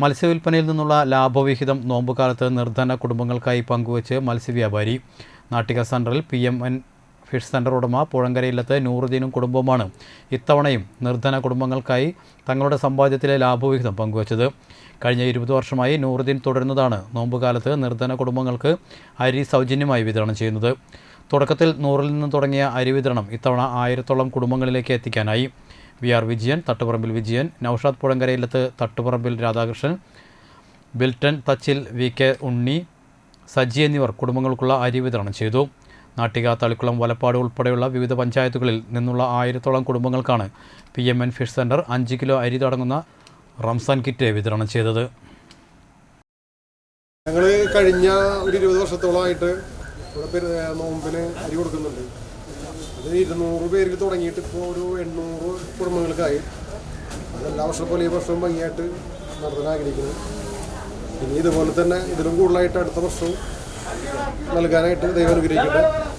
മത്സ്യവില്പനയിൽ നിന്നുള്ള ലാഭവിഹിതം നോമ്പുകാലത്ത് നിർധന കുടുംബങ്ങൾക്കായി പങ്കുവച്ച് മത്സ്യവ്യാപാരി. നാട്ടിക സെന്ററിൽ P M N fish centre ഉടമ പുഴങ്കരയില്ലത്ത് നൂറുദ്ദീനും കുടുംബവുമാണ് ഇത്തവണയും നിർധന കുടുംബങ്ങൾക്കായി തങ്ങളുടെ സമ്പാദ്യത്തിലെ ലാഭവിഹിതം പങ്കുവച്ചത്. കഴിഞ്ഞ ഇരുപത് വർഷമായി നൂറുദ്ദീൻ തുടരുന്നതാണ് നോമ്പുകാലത്ത് നിർധന കുടുംബങ്ങൾക്ക് അരി സൗജന്യമായി വിതരണം ചെയ്യുന്നത്. തുടക്കത്തിൽ നൂറിൽ നിന്ന് തുടങ്ങിയ അരി വിതരണം ഇത്തവണ ആയിരത്തോളം കുടുംബങ്ങളിലേക്ക് എത്തിക്കാനായി. V R Vijayan Thattuparambil Vijayan Naushad Puzhankarayilath Thattuparambil Radhakrishnan Bilton Thachil V K Unni Saji എന്നിവർ കുടുംബങ്ങൾക്കുള്ള അരി വിതരണം ചെയ്തു. നാട്ടിക തളിക്കുളം വലപ്പാട് ഉൾപ്പെടെയുള്ള വിവിധ പഞ്ചായത്തുകളിൽ നിന്നുള്ള ആയിരത്തോളം കുടുംബങ്ങൾക്കാണ് P M N fish centre അഞ്ച് കിലോ അരി തടങ്ങുന്ന റംസാൻ കിറ്റ് വിതരണം ചെയ്തത്. ഞങ്ങൾ കഴിഞ്ഞ ഒരു ഇരുപത് വർഷത്തോളമായിട്ട് ഇവിടെ പെരു- നോമ്പിന് അരി കൊടുക്കുന്നുണ്ട്. അത് ഇരുന്നൂറ് പേരിൽ തുടങ്ങിയിട്ട് ഇപ്പോൾ ഒരു എണ്ണൂറ് കുടുംബങ്ങൾക്കായി. എല്ലാ വർഷം പോലെ ഈ വർഷവും ഭംഗിയായിട്ട് നടത്താൻ ആഗ്രഹിക്കുന്നു. ഇനി ഇതുപോലെ തന്നെ ഇതിലും കൂടുതലായിട്ട് അടുത്ത വർഷവും നൽകാനായിട്ട് ദൈവം അനുഗ്രഹിക്കട്ടെ.